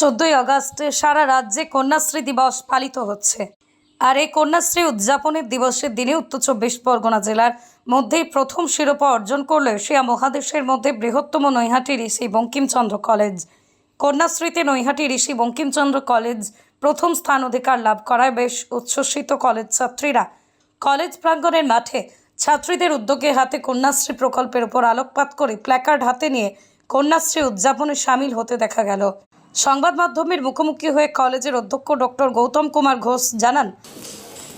চোদ্দই আগস্ট সারা রাজ্যে কন্যাশ্রী দিবস পালিত হচ্ছে। আর এই কন্যাশ্রী উদযাপনের দিবসের দিনে উত্তর চব্বিশ পরগনা জেলার মধ্যেই প্রথম শিরোপা অর্জন করল এশিয়া মহাদেশের মধ্যে বৃহত্তম নৈহাটি ঋষি বঙ্কিমচন্দ্র কলেজ। কন্যাশ্রীতে নৈহাটি ঋষি বঙ্কিমচন্দ্র কলেজ প্রথম স্থান অধিকার লাভ করায় বেশ উচ্ছ্বসিত কলেজ ছাত্রীরা। কলেজ প্রাঙ্গণের মাঠে ছাত্রীদের উদ্যোগে হাতে কন্যাশ্রী প্রকল্পের উপর আলোকপাত করে প্ল্যাকার্ড হাতে নিয়ে কন্যাশ্রী উদযাপনে সামিল হতে দেখা গেল। সংবাদ মাধ্যমের মুখোমুখি হয়ে কলেজের অধ্যক্ষ ডক্টর গৌতম কুমার ঘোষ জানান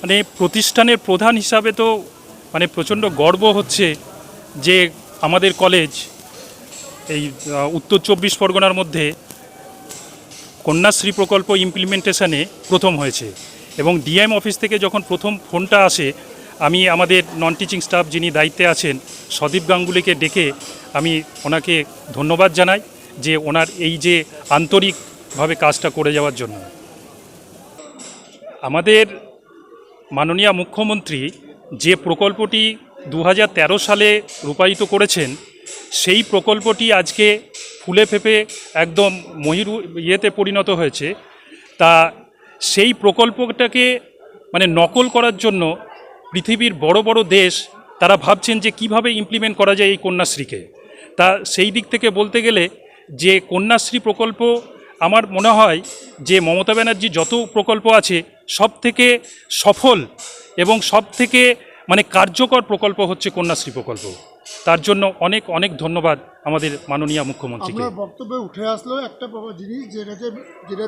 মানে প্রতিষ্ঠানের প্রধান হিসাবে তো মানে প্রচণ্ড গর্ব হচ্ছে যে আমাদের কলেজ এই উত্তর চব্বিশ পরগনার মধ্যে কন্যাশ্রী প্রকল্প ইমপ্লিমেন্টেশনে প্রথম হয়েছে এবং ডিএম অফিস থেকে যখন প্রথম ফোনটা আসে, আমি আমাদের নন টিচিং স্টাফ যিনি দায়িত্বে আছেন, সদীপ গাঙ্গুলিকে ডেকে আমি ওনাকে ধন্যবাদ জানাই। যে ওনার এই যে আন্তরিকভাবে কাজটা করে যাওয়ার জন্য। আমাদের মাননীয় মুখ্যমন্ত্রী যে প্রকল্পটি দু হাজার তেরো সালে রূপায়িত করেছেন, সেই প্রকল্পটি আজকে ফুলে ফেপে একদম মহিরু ইয়েতে পরিণত হয়েছে। তা সেই প্রকল্পটাকে মানে নকল করার জন্য পৃথিবীর বড় বড় দেশ তারা ভাবছেন যে কীভাবে ইমপ্লিমেন্ট করা যায় এই কন্যাশ্রীকে। তা সেই দিক থেকে বলতে গেলে যে কন্যাশ্রী প্রকল্প আমার মনে হয় যে মমতা ব্যানার্জি যত প্রকল্প আছে সব থেকে সফল এবং সব থেকে মানে কার্যকর প্রকল্প হচ্ছে কন্যাশ্রী প্রকল্প। তার জন্য অনেক অনেক ধন্যবাদ আমাদের মাননীয় মুখ্যমন্ত্রীকে। আপনার বক্তব্যে উঠে আসলো একটা জিনিস যেটা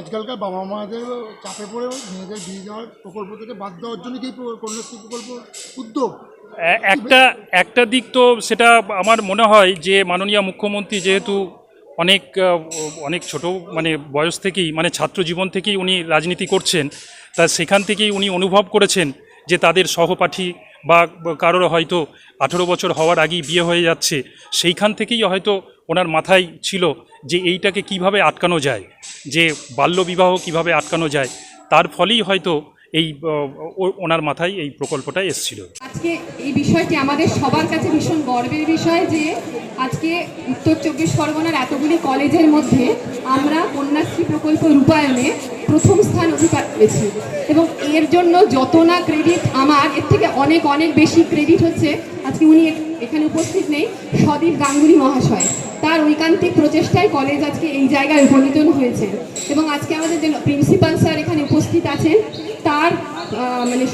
আজকালকার বাবা মাদের চাপে পড়ে মেয়েদের বিয়ে দেওয়ার প্রকল্প থেকে বাদ দেওয়ার জন্য কি কন্যাশ্রী প্রকল্প উদ্যোগ? একটা একটা দিক তো সেটা আমার মনে হয় যে মাননীয় মুখ্যমন্ত্রী যেহেতু অনেক অনেক ছোট মানে বয়স থেকেই মানে ছাত্র জীবন থেকেই উনি রাজনীতি করছেন, তা সেখান থেকেই উনি অনুভব করেছেন যে তাদের সহপাঠী বা কারোর হয়তো আঠেরো বছর হওয়ার আগেই বিয়ে হয়ে যাচ্ছে, সেইখান থেকেই হয়তো ওনার মাথায় ছিল যে এইটাকে কীভাবে আটকানো যায়, যে বাল্যবিবাহ কীভাবে আটকানো যায়, তার ফলেই হয়তো এই ওনার মাথায় এই প্রকল্পটা এসছিল। আজকে এই বিষয়টি আমাদের সবার কাছে ভীষণ গর্বের বিষয় যে আজকে উত্তর চব্বিশ পরগনার এতগুলি কলেজের মধ্যে আমরা কন্যাশ্রী প্রকল্প রূপায়ণে প্রথম স্থান অধিকার করেছি এবং এর জন্য যত না ক্রেডিট আমার, এর থেকে অনেক অনেক বেশি ক্রেডিট হচ্ছে। আজকে উনি এখানে উপস্থিত নেই, সদীপ গাঙ্গুলি মহাশয়। তার ঐকান্তিক প্রচেষ্টায় কলেজ আজকে এই জায়গায় উপনীত হয়েছে। এবং আজকে আমাদের যে প্রিন্সিপাল স্যার এখানে উপস্থিত আছেন তার মানে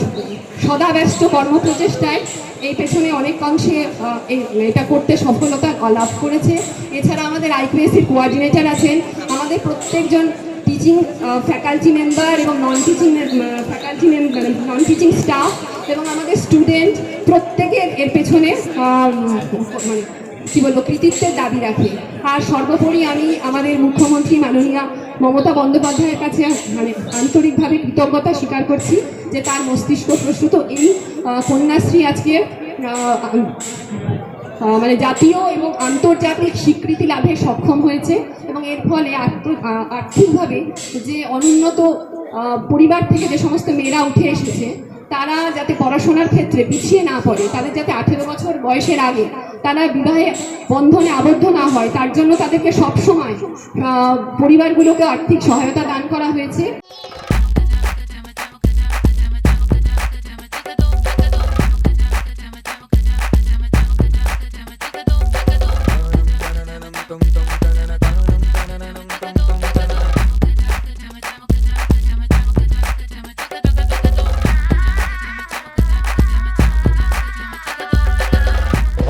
সদাব্যস্ত কর্মপ্রচেষ্টায় এই পেছনে অনেক অংশে এই- এটা করতে সফলতা লাভ করেছে। এছাড়া আমাদের আইপিএসির কোয়ার্ডিনেটর আছেন। আমাদের প্রত্যেকজন টিচিং ফ্যাকাল্টি মেম্বার এবং non teaching faculty member non teaching staff এবং আমাদের স্টুডেন্ট প্রত্যেকের এর পেছনে মানে কি বলব, কৃতিত্বের দাবি রাখে। আর সর্বোপরি আমি আমাদের মুখ্যমন্ত্রী মাননীয়া মমতা বন্দ্যোপাধ্যায়ের কাছে মানে আন্তরিকভাবে কৃতজ্ঞতা স্বীকার করছি যে তার মস্তিষ্ক প্রস্তুত এই কন্যাশ্রী আজকে মানে জাতীয় এবং আন্তর্জাতিক স্বীকৃতি লাভে সক্ষম হয়েছে এবং এর ফলে আর্থ- আর্থিকভাবে যে অনুন্নত পরিবার থেকে যে সমস্ত মেয়েরা উঠে এসেছে তারা যাতে পড়াশোনার ক্ষেত্রে পিছিয়ে না পড়ে, তাদের যাতে আঠেরো বছর বয়সের আগে তারা বিবাহে বন্ধনে আবদ্ধ না হয়, তার জন্য তাদেরকে সবসময় পরিবারগুলোকে আর্থিক সহায়তা দান করা হয়েছে।